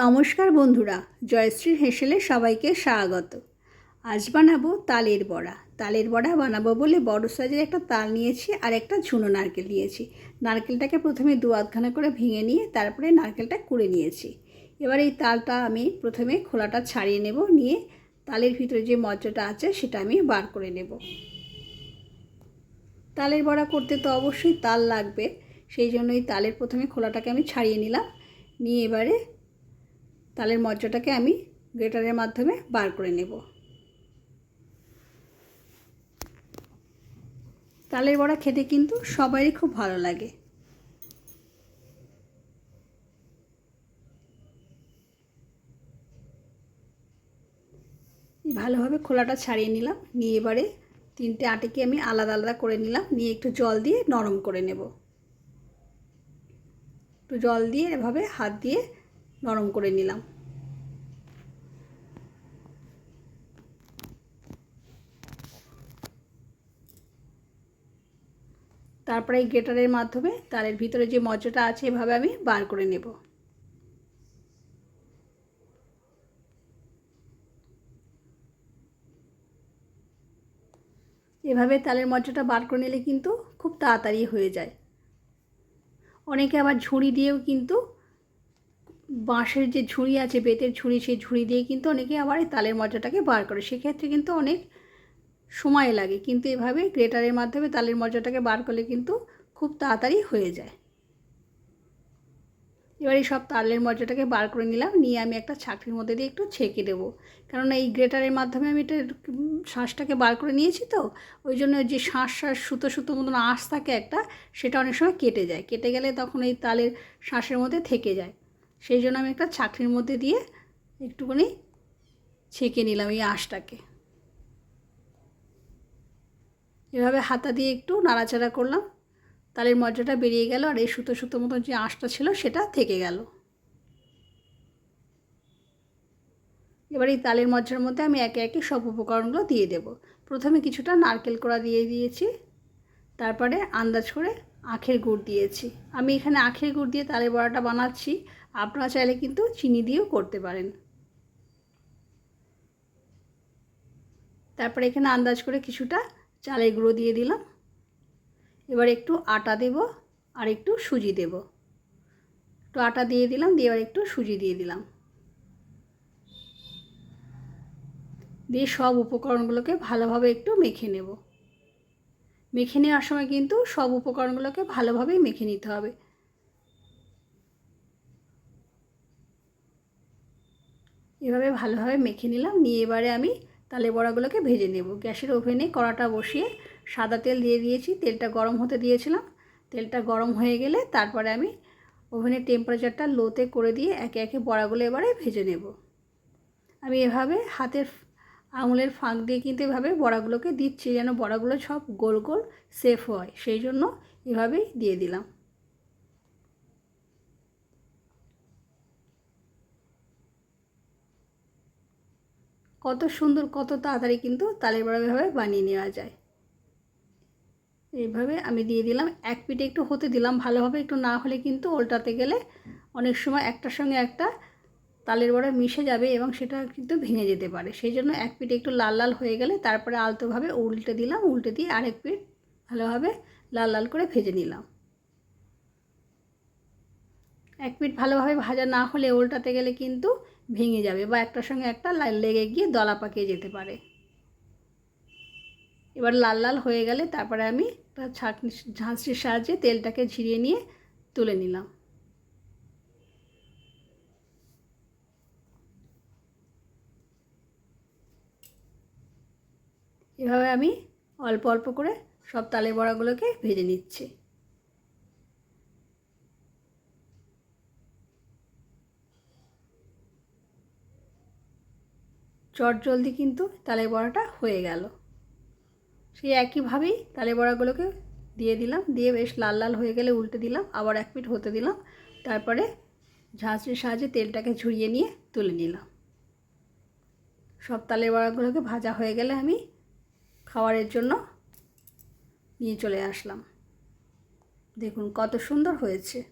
নমস্কার বন্ধুরা জয়শ্রীর হেসেলে সবাইকে স্বাগত। আজ বানাবো তালের বড়া। তালের বড়া বানাবো বলে বড় সাইজের একটা তাল নিয়েছি আর একটা ঝুনো নারকেল নিয়েছি। নারকেলটাকে প্রথমে দু আধখানা করে ভেঙে নিয়ে তারপরে নারকেলটা কুড়ে নিয়েছি। এবার এই তালটা আমি প্রথমে খোলাটা ছাড়িয়ে নেব, নিয়ে তালের ভিতরে যে মজ্জাটা আছে সেটা আমি বার করে নেব। তালের বড়া করতে তো অবশ্যই তাল লাগবে, সেই জন্য এই তালের প্রথমে খোলাটাকে আমি ছাড়িয়ে নিলাম। নিয়ে এবারে তালের মজ্জাটাকে আমি গ্রেটারের মাধ্যমে বার করে নেব। তালের বড়া খেতে কিন্তু সবারই খুব ভালো লাগে। ভালোভাবে খোলাটা ছাড়িয়ে নিলাম, নিয়ে এবারে তিনটে আটিকে আমি আলাদা আলাদা করে নিলাম, নিয়ে একটু জল দিয়ে নরম করে নেব। একটু জল দিয়ে এভাবে হাত দিয়ে নরম করে নিলাম। তারপরে এই গ্রেটারের মাধ্যমে তারের ভিতরে যে মজ্জাটা আছে এভাবে আমি বার করে নেব। এভাবে তালের মজ্জাটা বার করে নিলে কিন্তু খুব তাড়াতাড়ি হয়ে যায়। অনেকে আবার ঝুড়ি দিয়েও কিন্তু বাঁশের যে ঝুড়ি আছে, বেতের ঝুড়ি, সেই ঝুড়ি দিয়ে কিন্তু অনেকে আবার এই তালের মজাটাকে বার করে। সেক্ষেত্রে কিন্তু অনেক সময় লাগে, কিন্তু এভাবে গ্রেটারের মাধ্যমে তালের মজাটাকে বার করলে কিন্তু খুব তাড়াতাড়ি হয়ে যায়। এবার এই সব তালের মজাটাকে বার করে নিলাম, নিয়ে আমি একটা ছাকরির মধ্যে দিয়ে একটু ছেঁকে দেবো। কেননা এই গ্রেটারের মাধ্যমে আমি এটা শ্বাসটাকে বার করে নিয়েছি তো, ওই জন্য যে শ্বাস শ্বাস সুতো সুতো মতন আঁশ থাকে একটা, সেটা অনেক সময় কেটে যায়। কেটে গেলে তখন এই তালের শ্বাসের মধ্যে থেকে যায়। সেই জন্য আমি একটা ছাকরির মধ্যে দিয়ে একটুখানি ছেঁকে নিলাম এই আঁশটাকে। এভাবে হাতা দিয়ে একটু নাড়াচাড়া করলাম, তালের মজ্জাটা বেরিয়ে গেল আর এই সুতো সুতো মতো যে আঁশটা ছিল সেটা থেকে গেল। এবার এই তালের মজার মধ্যে আমি একে একে সব উপকরণগুলো দিয়ে দেব। প্রথমে কিছুটা নারকেল কোড়া দিয়ে দিয়েছি, তারপরে আন্দাজ করে আখের গুড় দিয়েছি। আমি এখানে আখের গুড় দিয়ে তালের বড়াটা বানাচ্ছি আপনারা চাইলে কিন্তু চিনি দিয়েও করতে পারেন। তারপরে এখানে আন্দাজ করে কিছুটা চালের গুঁড়ো দিয়ে দিলাম। এবার একটু আটা দেব আর একটু সুজি দেব। একটু আটা দিয়ে দিলাম, দিয়ে এবার একটু সুজি দিয়ে দিলাম। দিয়ে সব উপকরণগুলোকে ভালোভাবে একটু মেখে নেব। মেখে নেওয়ার সময় কিন্তু সব উপকরণগুলোকে ভালোভাবেই মেখে নিতে হবে। এভাবে ভালোভাবে মেখে নিলাম। নিয়ে এবারে আমি তালে বড়াগুলোকে ভেজে নেব। গ্যাসের ওভেনে কড়াটা বসিয়ে সাদা তেল দিয়ে দিয়েছি। তেলটা গরম হতে দিয়েছিলাম। তেলটা গরম হয়ে গেলে তারপরে আমি ওভেনের টেম্পারেচারটা লোতে করে দিয়ে একে একে বড়াগুলো এবারে ভেজে নেব। আমি এভাবে হাতের আঙুলের ফাঁক দিয়ে কিন্তু এভাবে বড়াগুলোকে দিচ্ছি যেন বড়াগুলো সব গোল গোল সেফ হয়। সেই জন্য এভাবেই দিয়ে দিলাম। কত সুন্দর, কত তাড়াতাড়ি কিন্তু তালের বড়া এভাবে বানিয়ে নেওয়া যায়। এইভাবে আমি দিয়ে দিলাম। এক পিঠে একটু হতে দিলাম ভালোভাবে। একটু না হলে কিন্তু উল্টাতে গেলে অনেক সময় একটার সঙ্গে একটা তালের বড়া মিশে যাবে এবং সেটা কিন্তু ভেঙে যেতে পারে। সেই জন্য এক পিঠে একটু লাল লাল হয়ে গেলে তারপরে আলতোভাবে উল্টে দিলাম, উল্টে দিয়ে আরেক পিঠ ভালোভাবে লাল লাল করে ভেজে নিলাম। এক পিঠ ভালোভাবে ভাজা না হলে উল্টাতে গেলে কিন্তু ভেঙে যাবে বা একটার সঙ্গে একটা লেগে গিয়ে দলা পাকিয়ে যেতে পারে। এবার লাল লাল হয়ে গেলে তারপরে আমি একটা ছাঁকনি ঝাঁঝরির সাহায্যে তেলটাকে ঝিরিয়ে নিয়ে তুলে নিলাম। এভাবে আমি অল্প অল্প করে সব তালের বড়াগুলোকে ভেজে নিচ্ছি। চট জলদি কিন্তু তালে বড়াটা হয়ে গেল। সেই একইভাবেই তালে বড়াগুলোকে দিয়ে দিলাম। দিয়ে বেশ লাল লাল হয়ে গেলে উল্টে দিলাম, আবার এক মিনিট হতে দিলাম। তারপরে ঝাঁঝরির সাহায্যে তেলটাকে ঝুড়িয়ে নিয়ে তুলে নিলাম। সব তালের বড়াগুলোকে ভাজা হয়ে গেলে আমি খাওয়ারের জন্য নিয়ে চলে আসলাম। দেখুন কত সুন্দর হয়েছে।